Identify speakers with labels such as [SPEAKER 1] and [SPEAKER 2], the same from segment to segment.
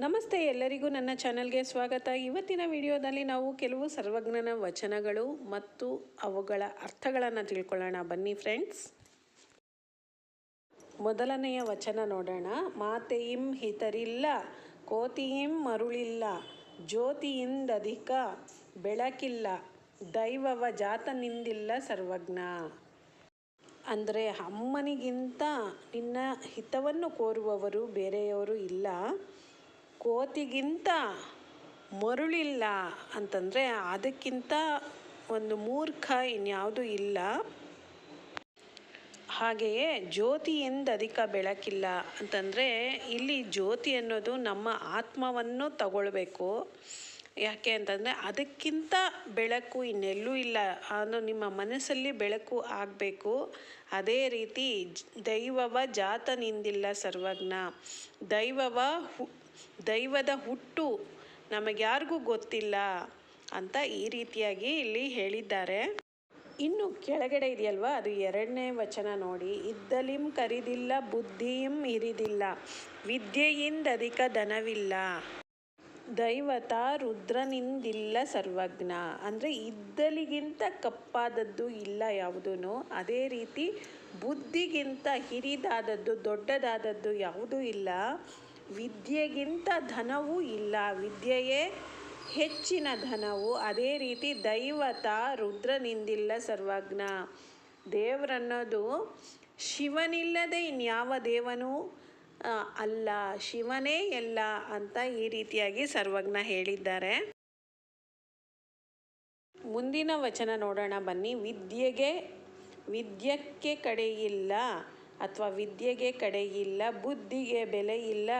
[SPEAKER 1] ನಮಸ್ತೆ ಎಲ್ಲರಿಗೂ ನನ್ನ ಚಾನಲ್ಗೆ ಸ್ವಾಗತ. ಇವತ್ತಿನ ವಿಡಿಯೋದಲ್ಲಿ ನಾವು ಕೆಲವು ಸರ್ವಜ್ಞನ ವಚನಗಳು ಮತ್ತು ಅವುಗಳ ಅರ್ಥಗಳನ್ನು ತಿಳ್ಕೊಳ್ಳೋಣ. ಬನ್ನಿ ಫ್ರೆಂಡ್ಸ್. ಮೊದಲನೆಯ ವಚನ ನೋಡೋಣ. ಮಾತೆಯಿಂ ಹಿತರಿಲ್ಲ, ಕೋತಿಯಿಂ ಮರುಳಿಲ್ಲ, ಜ್ಯೋತಿಯಿಂದಧಿಕ ಬೆಳಕಿಲ್ಲ, ದೈವವ ಜಾತನಿಂದಿಲ್ಲ ಸರ್ವಜ್ಞ. ಅಂದರೆ ಅಮ್ಮನಿಗಿಂತ ನಿನ್ನ ಹಿತವನ್ನು ಕೋರುವವರು ಬೇರೆಯವರು ಇಲ್ಲ. ಕೋತಿಗಿಂತ ಮರುಳಿಲ್ಲ ಅಂತಂದರೆ ಅದಕ್ಕಿಂತ ಒಂದು ಮೂರ್ಖ ಇನ್ಯಾವುದೂ ಇಲ್ಲ. ಹಾಗೆಯೇ ಜ್ಯೋತಿಯಿಂದ ಅಧಿಕ ಬೆಳಕಿಲ್ಲ ಅಂತಂದರೆ ಇಲ್ಲಿ ಜ್ಯೋತಿ ಅನ್ನೋದು ನಮ್ಮ ಆತ್ಮವನ್ನು ತಗೊಳ್ಬೇಕು. ಯಾಕೆ ಅಂತಂದರೆ ಅದಕ್ಕಿಂತ ಬೆಳಕು ಇನ್ನೆಲ್ಲೂ ಇಲ್ಲ. ಅದು ನಿಮ್ಮ ಮನಸ್ಸಲ್ಲಿ ಬೆಳಕು ಆಗಬೇಕು. ಅದೇ ರೀತಿ ದೈವವ ದೈವವ ಜಾತನಿಂದಿಲ್ಲ ಸರ್ವಜ್ಞ. ದೈವವ ಹು ದೈವದ ಹುಟ್ಟು ನಮಗ್ಯಾರಿಗೂ ಗೊತ್ತಿಲ್ಲ ಅಂತ ಈ ರೀತಿಯಾಗಿ ಇಲ್ಲಿ ಹೇಳಿದ್ದಾರೆ. ಇನ್ನು ಕೆಳಗಡೆ ಇದೆಯಲ್ವಾ? ಅದು ಎರಡನೇ ವಚನ ನೋಡಿ. ಇದ್ದಲಿಂ ಕರಿದಿಲ್ಲ, ಬುದ್ಧಿಯಂ ಇರಿದಿಲ್ಲ ವಿದ್ಯೆಯಿಂದ ಅಧಿಕ ಧನವಿಲ್ಲ. ದೈವತ ರುದ್ರನಿಂದಿಲ್ಲ ಸರ್ವಜ್ಞ. ಅಂದರೆ ಇದ್ದಲಿಗಿಂತ ಕಪ್ಪಾದದ್ದು ಇಲ್ಲ ಯಾವುದೂ ಅದೇ ರೀತಿ ಬುದ್ಧಿಗಿಂತ ಹಿರಿದಾದದ್ದು, ದೊಡ್ಡದಾದದ್ದು ಯಾವುದೂ ಇಲ್ಲ. ವಿದ್ಯೆಗಿಂತ ಧನವೂ ಇಲ್ಲ. ವಿದ್ಯೆಯೇ ಹೆಚ್ಚಿನ ಧನವು. ಅದೇ ರೀತಿ ದೈವತ ರುದ್ರನಿಂದಿಲ್ಲ ಸರ್ವಜ್ಞ. ದೇವರನ್ನೋದು ಶಿವನಿಲ್ಲದೆ ಇನ್ಯಾವ ದೇವನೂ ಅಲ್ಲ. ಶಿವನೇ ಎಲ್ಲ ಅಂತ ಈ ರೀತಿಯಾಗಿ ಸರ್ವಜ್ಞ ಹೇಳಿದ್ದಾರೆ. ಮುಂದಿನ ವಚನ ನೋಡೋಣ ಬನ್ನಿ. ವಿದ್ಯೆಗೆ, ವಿದ್ಯಕ್ಕೆ ಕಡೆಯಿಲ್ಲ. ಅಥವಾ ವಿದ್ಯೆಗೆ ಕಡೆಯಿಲ್ಲ ಬುದ್ಧಿಗೆ ಬೆಲೆ ಇಲ್ಲ,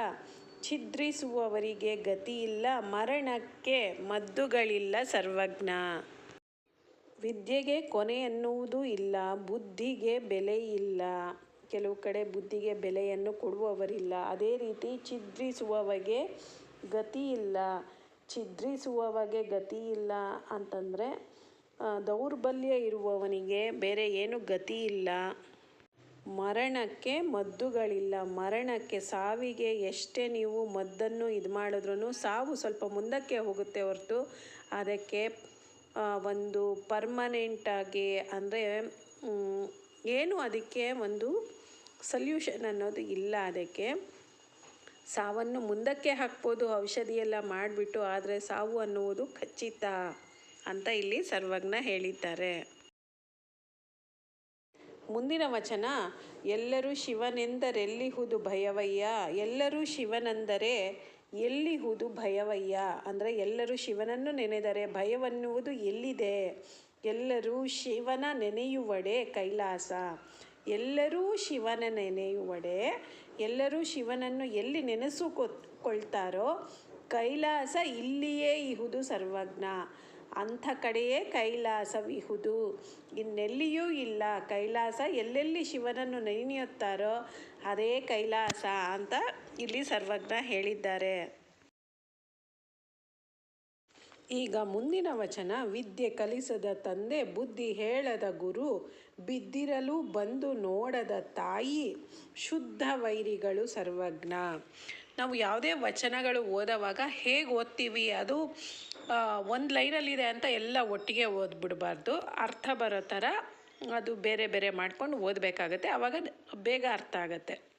[SPEAKER 1] ಛಿದ್ರಿಸುವವರಿಗೆ ಗತಿ ಇಲ್ಲ, ಮರಣಕ್ಕೆ ಮದ್ದುಗಳಿಲ್ಲ ಸರ್ವಜ್ಞ. ವಿದ್ಯೆಗೆ ಕೊನೆ ಎನ್ನುವುದು ಇಲ್ಲ, ಬುದ್ಧಿಗೆ ಬೆಲೆ ಇಲ್ಲ. ಕೆಲವು ಕಡೆ ಬುದ್ಧಿಗೆ ಬೆಲೆಯನ್ನು ಕೊಡುವವರಿಲ್ಲ. ಅದೇ ರೀತಿ ಛಿದ್ರಿಸುವವಗೆ ಗತಿ ಇಲ್ಲ. ಛಿದ್ರಿಸುವವಗೆ ಗತಿ ಇಲ್ಲ ಅಂತಂದರೆ ದೌರ್ಬಲ್ಯ ಇರುವವನಿಗೆ ಬೇರೆ ಏನು ಗತಿ ಇಲ್ಲ. ಮರಣಕ್ಕೆ ಮದ್ದುಗಳಿಲ್ಲ. ಮರಣಕ್ಕೆ ಸಾವಿಗೆ ಎಷ್ಟೇ ನೀವು ಮದ್ದನ್ನು ಇದು ಮಾಡಿದ್ರೂ ಸಾವು ಸ್ವಲ್ಪ ಮುಂದಕ್ಕೆ ಹೋಗುತ್ತೆ ಹೊರತು. ಅದಕ್ಕೆ ಒಂದು ಪರ್ಮನೆಂಟಾಗಿ ಅಂದರೆ ಏನು ಅದಕ್ಕೆ ಒಂದು ಸಲ್ಯೂಷನ್ ಅನ್ನೋದು ಇಲ್ಲ. ಅದಕ್ಕೆ ಸಾವನ್ನು ಮುಂದಕ್ಕೆ ಹಾಕ್ಬೋದು. ಔಷಧಿ ಎಲ್ಲ ಮಾಡಿಬಿಟ್ಟು ಆದರೆ ಸಾವು ಅನ್ನುವುದು ಖಚಿತ ಅಂತ ಇಲ್ಲಿ ಸರ್ವಜ್ಞ ಹೇಳಿದ್ದಾರೆ. ಮುಂದಿನ ವಚನ, ಎಲ್ಲರೂ ಶಿವನೆಂದರೆಲ್ಲಿಹುದು ಭಯವಯ್ಯ, ಎಲ್ಲರೂ ಶಿವನೆಂದರೆ ಎಲ್ಲಿಹುದು ಭಯವಯ್ಯ. ಅಂದರೆ ಎಲ್ಲರೂ ಶಿವನನ್ನು ನೆನೆದರೆ ಭಯವನ್ನುವುದು ಎಲ್ಲಿದೆ? ಎಲ್ಲರೂ ಶಿವನ ನೆನೆಯುವಡೆ ಕೈಲಾಸ. ಎಲ್ಲರೂ ಶಿವನ ನೆನೆಯುವಡೆ, ಎಲ್ಲರೂ ಶಿವನನ್ನು ಎಲ್ಲಿ ನೆನೆಸುಕೊಳ್ತಾರೋ ಕೈಲಾಸ ಇಲ್ಲಿಯೇ ಇಹುದು ಸರ್ವಜ್ಞ. ಅಂಥ ಕಡೆಯೇ ಕೈಲಾಸವಿಹುದು ಇನ್ನೆಲ್ಲಿಯೂ ಇಲ್ಲ. ಕೈಲಾಸ ಎಲ್ಲೆಲ್ಲಿ ಶಿವನನ್ನು ನೆನೆಯುತ್ತಾರೋ ಅದೇ ಕೈಲಾಸ ಅಂತ ಇಲ್ಲಿ ಸರ್ವಜ್ಞ ಹೇಳಿದ್ದಾರೆ. ಈಗ ಮುಂದಿನ ವಚನ, ವಿದ್ಯೆ ಕಲಿಸದ ತಂದೆ, ಬುದ್ಧಿ ಹೇಳದ ಗುರು, ಬಿದ್ದಿರಲು ಬಂದು ನೋಡದ ತಾಯಿ, ಶುದ್ಧ ವೈರಿಗಳು ಸರ್ವಜ್ಞ. ನಾವು ಯಾವುದೇ ವಚನಗಳು ಓದುವಾಗ ಹೇಗೆ ಓದ್ತೀವಿ ಅದು ಒಂದು ಲೈನಲ್ಲಿದೆ ಅಂತ ಎಲ್ಲ ಒಟ್ಟಿಗೆ ಓದ್ಬಿಡಬಾರ್ದು. ಅರ್ಥ ಬರೋ ಥರ ಅದು ಬೇರೆ ಬೇರೆ ಮಾಡ್ಕೊಂಡು ಓದಬೇಕಾಗತ್ತೆ. ಆವಾಗ ಬೇಗ ಅರ್ಥ ಆಗುತ್ತೆ.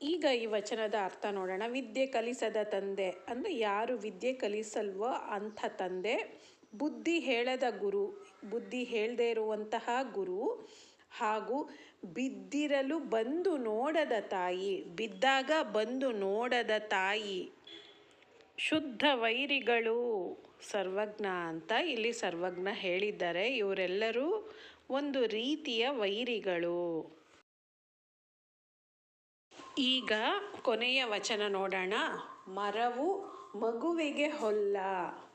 [SPEAKER 1] ಈಗ ಈ ವಚನದ ಅರ್ಥ ನೋಡೋಣ. ವಿದ್ಯೆ ಕಲಿಸದ ತಂದೆ ಅಂದರೆ ಯಾರು ವಿದ್ಯೆ ಕಲಿಸಲ್ವೋ ಅಂಥ ತಂದೆ. ಬುದ್ಧಿ ಹೇಳದ ಗುರು, ಬುದ್ಧಿ ಹೇಳದೇ ಇರುವಂತಹ ಗುರು ಹಾಗೂ ಬಿದ್ದಿರಲು ಬಂದು ನೋಡದ ತಾಯಿ, ಬಿದ್ದಾಗ ಬಂದು ನೋಡದ ತಾಯಿ. ಶುದ್ಧ ವೈರಿಗಳು ಸರ್ವಜ್ಞ ಅಂತ ಇಲ್ಲಿ ಸರ್ವಜ್ಞ ಹೇಳಿದ್ದಾರೆ. ಇವರೆಲ್ಲರೂ ಒಂದು ರೀತಿಯ ವೈರಿಗಳು. ಈಗ ಕೊನೆಯ ವಚನ ನೋಡೋಣ. ಮರವು ಮಗುವಿಗೆ ಹೊಲ್ಲ.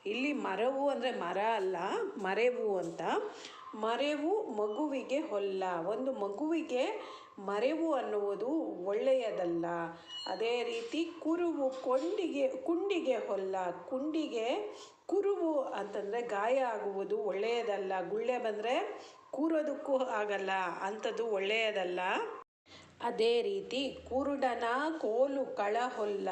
[SPEAKER 1] ಇಲ್ಲಿ ಮರವು ಅಂದರೆ ಮರ ಅಲ್ಲ, ಮರೆವು ಅಂತ. ಮರೆವು ಮಗುವಿಗೆ ಹೊಲ್ಲ. ಒಂದು ಮಗುವಿಗೆ ಮರೆವು ಅನ್ನುವುದು ಒಳ್ಳೆಯದಲ್ಲ. ಅದೇ ರೀತಿ ಕುರುವು ಕೊಂಡಿಗೆ, ಕುಂಡಿಗೆ ಹೊಲ್ಲ. ಕುಂಡಿಗೆ ಕುರುವು ಅಂತಂದರೆ ಗಾಯ ಆಗುವುದು ಒಳ್ಳೆಯದಲ್ಲ. ಗುಳ್ಳೆ ಬಂದರೆ ಕೂರೋದಕ್ಕೂ ಆಗಲ್ಲ. ಅಂಥದ್ದು ಒಳ್ಳೆಯದಲ್ಲ. ಅದೇ ರೀತಿ ಕುರುಡನ ಕೋಲು ಕಳಹೊಲ್ಲ.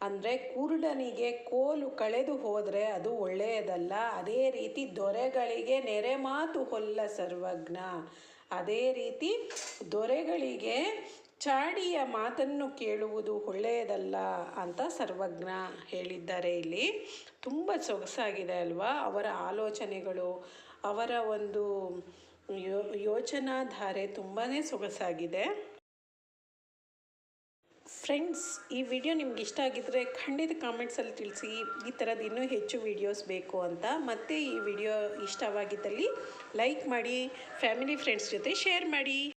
[SPEAKER 1] ಅಂದರೆ ಕುರುಡನಿಗೆ ಕೋಲು ಕಳೆದು ಹೋದರೆ ಅದು ಒಳ್ಳೆಯದಲ್ಲ. ಅದೇ ರೀತಿ ದೊರೆಗಳಿಗೆ ನೆರೆ ಮಾತು ಹೊಲ್ಲ ಸರ್ವಜ್ಞ. ಅದೇ ರೀತಿ ದೊರೆಗಳಿಗೆ ಚಾಡಿಯ ಮಾತನ್ನು ಕೇಳುವುದು ಒಳ್ಳೆಯದಲ್ಲ ಅಂತ ಸರ್ವಜ್ಞ ಹೇಳಿದ್ದಾರೆ ಇಲ್ಲಿ. ತುಂಬ ಸೊಗಸಾಗಿದೆ ಅಲ್ವಾ ಅವರ ಆಲೋಚನೆಗಳು. ಅವರ ಒಂದು ಯೋ ಯೋಚನಾಧಾರೆ ತುಂಬಾ ಸೊಗಸಾಗಿದೆ. ಫ್ರೆಂಡ್ಸ್, ಈ ವಿಡಿಯೋ ನಿಮ್ಗೆ ಇಷ್ಟ ಆಗಿದ್ದರೆ ಖಂಡಿತ ಕಾಮೆಂಟ್ಸಲ್ಲಿ ತಿಳಿಸಿ, ಈ ಥರದ್ದು ಇನ್ನೂ ಹೆಚ್ಚು ವಿಡಿಯೋಸ್ ಬೇಕು ಅಂತ. ಮತ್ತೆ ಈ ವಿಡಿಯೋ ಇಷ್ಟವಾಗಿದ್ದಲ್ಲಿ ಲೈಕ್ ಮಾಡಿ ಫ್ಯಾಮಿಲಿ ಫ್ರೆಂಡ್ಸ್ ಜೊತೆ ಶೇರ್ ಮಾಡಿ.